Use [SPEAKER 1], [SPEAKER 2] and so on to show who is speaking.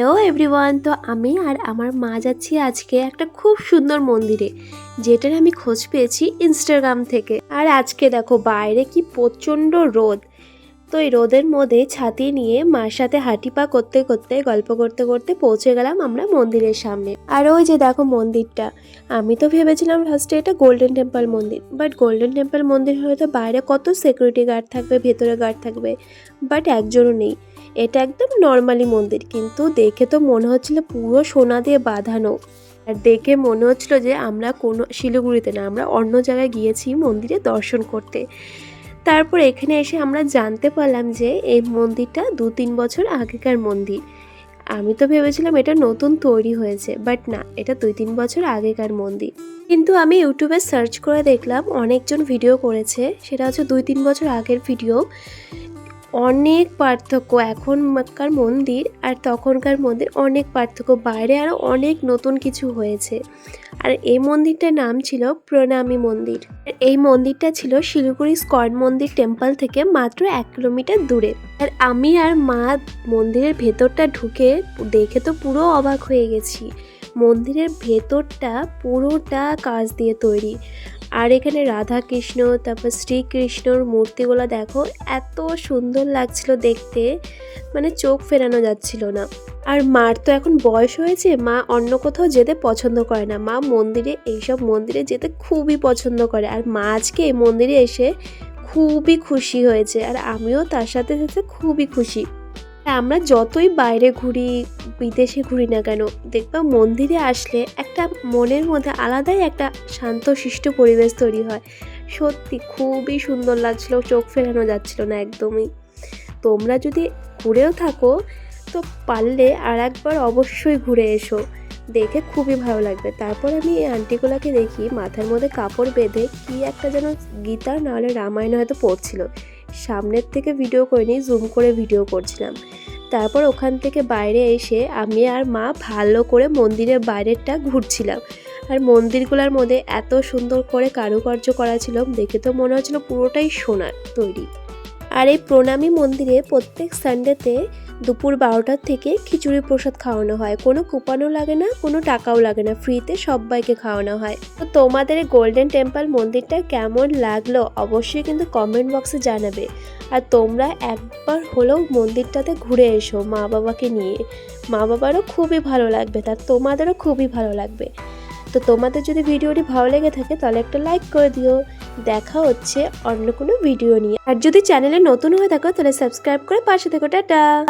[SPEAKER 1] Hello everyone, তো আমি আর আমার মা যাচ্ছি আজকে একটা খুব সুন্দর মন্দিরে, যেটার আমি খোঁজ পেয়েছি ইনস্টাগ্রাম থেকে। আর আজকে দেখো বাইরে কি প্রচণ্ড রোদ। তো এই রোদের মধ্যে ছাতি নিয়ে মার সাথে হাঁটি পা করতে করতে, গল্প করতে করতে পৌঁছে গেলাম আমরা মন্দিরের সামনে। আর ওই যে দেখো মন্দিরটা, আমি তো ভেবেছিলাম ফার্স্টে এটা গোল্ডেন টেম্পল মন্দির বাট গোল্ডেন টেম্পল মন্দির হয়তো বাইরে কত সিকিউরিটি গার্ড থাকবে, ভেতরে গার্ড থাকবে বাট একজনও নেই। এটা একদম নর্মালি মন্দির। কিন্তু দেখে তো মনে হচ্ছিল পুরো সোনা দিয়ে বাঁধানো। আর দেখে মনে হচ্ছিল যে আমরা কোনো শিলিগুড়িতে না, আমরা অন্য জায়গায় গিয়েছি মন্দিরে দর্শন করতে। তারপর এখানে এসে আমরা জানতে পারলাম যে এই মন্দিরটা দু তিন বছর আগেকার মন্দির। আমি তো ভেবেছিলাম এটা নতুন তৈরি হয়েছে বাট না, এটা দুই তিন বছর আগেকার মন্দির। কিন্তু আমি ইউটিউবে সার্চ করে দেখলাম, অনেকজন ভিডিও করেছে। সেটা হচ্ছে দুই তিন বছর আগের ভিডিও অনেক পার্থক্য এখনকার মন্দির আর তখনকার মন্দির অনেক পার্থক্য। বাইরে আরও অনেক নতুন কিছু হয়েছে। আর এই মন্দিরটার নাম ছিল প্রণামী মন্দির। এই মন্দিরটা ছিল শিলিগুড়ি স্কট মন্দির টেম্পল থেকে মাত্র এক কিলোমিটার দূরে। আর আমি আর মা মন্দিরের ভেতরটা ঢুকে দেখে তো পুরো অবাক হয়ে গেছি। মন্দিরের ভেতরটা পুরোটা কাজ দিয়ে তৈরি। আর এখানে রাধা কৃষ্ণ তারপর শ্রীকৃষ্ণর মূর্তিগুলো দেখো, এত সুন্দর লাগছিল দেখতে। মানে চোখ ফেরানো যাচ্ছিল না। আর মার তো এখন বয়স হয়েছে, মা অন্য কোথাও যেতে পছন্দ করে না। মা মন্দিরে, এইসব মন্দিরে যেতে খুবই পছন্দ করে। আর মা আজকে এই মন্দিরে এসে খুবই খুশি হয়েছে। আর আমিও তার সাথে সাথে খুবই খুশি। আমরা যতই বাইরে ঘুরি, বিদেশে ঘুরি না কেন, দেখবা মন্দিরে আসলে একটা মনের মধ্যে আলাদাই একটা শান্ত শিষ্ট পরিবেশ তৈরি হয়। সত্যি খুবই সুন্দর লাগছিল, চোখ ফেরানো যাচ্ছিল না একদমই। তোমরা যদি ঘুরেও থাকো, তো পারলে আর একবার অবশ্যই ঘুরে এসো। দেখে খুবই ভালো লাগবে। তারপর আমি এই আন্টিগুলাকে দেখি, মাথার মধ্যে কাপড় বেঁধে কি একটা যেন গীতা নাহলে রামায়ণ হয়তো পড়ছিল। সামনের থেকে ভিডিও করে করিনি জুম করে ভিডিও করছিলাম। তারপর ওখান থেকে বাইরে এসে আমি আর মা ভালো করে মন্দিরের বাইরেরটা ঘুরছিলাম। আর মন্দিরগুলোর মধ্যে এত সুন্দর করে কারুকার্য করা ছিল, দেখে তো মনে হচ্ছিল পুরোটাই সোনার তৈরি। আর এই প্রণামী মন্দিরে প্রত্যেক সানডেতে দুপুর বারোটার থেকে খিচুড়ি প্রসাদ খাওয়ানো হয়। কোনো কুপানও লাগে না, কোনো টাকাও লাগে না। ফ্রিতে সবাইকে খাওয়ানো হয়। তো তোমাদের গোল্ডেন টেম্পল মন্দিরটা কেমন লাগল অবশ্যই কিন্তু কমেন্ট বক্সে জানাবে। আর তোমরা একবার হলেও মন্দিরটাতে ঘুরে এসো মা বাবাকে নিয়ে। মা বাবারও খুবই ভালো লাগবে তার তোমাদেরও খুবই ভালো লাগবে। তো তোমাদের যদি ভিডিওটি ভালো লেগে থাকে তাহলে একটা লাইক করে দিও। দেখা হচ্ছে অন্য কোনো ভিডিও নিয়ে। আর যদি চ্যানেলে নতুন হয়ে থাকো, তাহলে সাবস্ক্রাইব করে পাশে থেকো, টাটা।